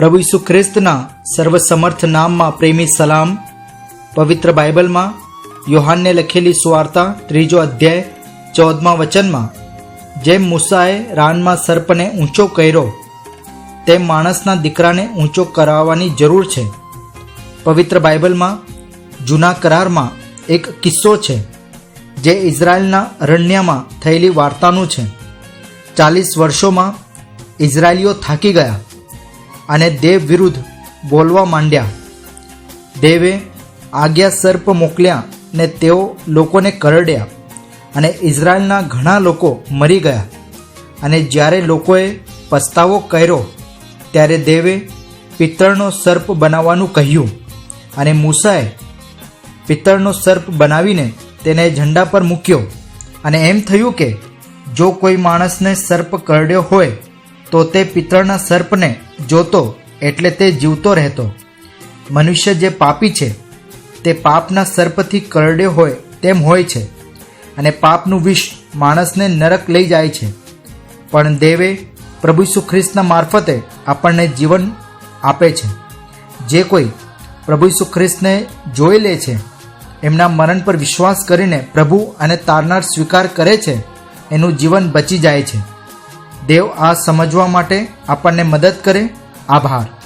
પ્રભુ ઈસુ ખ્રિસ્તના સર્વસમર્થ નામમાં પ્રેમી સલામ, પવિત્ર બાઇબલમાં યોહાનને લખેલી સુવાર્તા ત્રીજો અધ્યાય ચૌદમા વચનમાં, જેમ મૂસાએ રાનમાં સર્પને ઊંચો કર્યો, તેમ માણસના દીકરાને ઊંચો કરાવવાની જરૂર છે. પવિત્ર બાઇબલમાં જૂના કરારમાં એક કિસ્સો છે, જે ઇઝરાયલના અરણ્યમાં થયેલી વાર્તાનું છે. ચાલીસ વર્ષોમાં ઇઝરાયલીઓ થાકી ગયા. અને દેવ વિરુદ્ધ બોલવા માંડ્યા. દેવે આજ્ઞા સર્પ મોકલ્યા ને તેઓ લોકોને કરડ્યા અને ઇઝરાયલના ઘણા લોકો મરી ગયા. અને જ્યારે લોકોએ પસ્તાવો કર્યો, ત્યારે દેવે પિત્તળનો સર્પ બનાવવાનું કહ્યું અને મૂસાએ પિત્તળનો સર્પ બનાવીને તેને ઝંડા પર મૂક્યો. અને એમ થયું કે જો કોઈ માણસને સર્પ કરડ્યો હોય તો તે પિત્તળના સર્પને જોતો એટલે તે જીવતો રહેતો. મનુષ્ય જે પાપી છે, તે પાપના સર્પથી કરડ્યો હોય તેમ હોય છે અને પાપનું વિષ માણસને નરક લઈ જાય છે. પણ દેવે પ્રભુ ખ્રિસ્તના મારફતે આપણને જીવન આપે છે. જે કોઈ પ્રભુ ખ્રિસ્તને જોઈ લે છે, એમના મરણ પર વિશ્વાસ કરીને પ્રભુ અને તારનાર સ્વીકાર કરે છે, એનું જીવન બચી જાય છે. દેવ આ સમજવા માટે આપણને મદદ કરે. આભાર.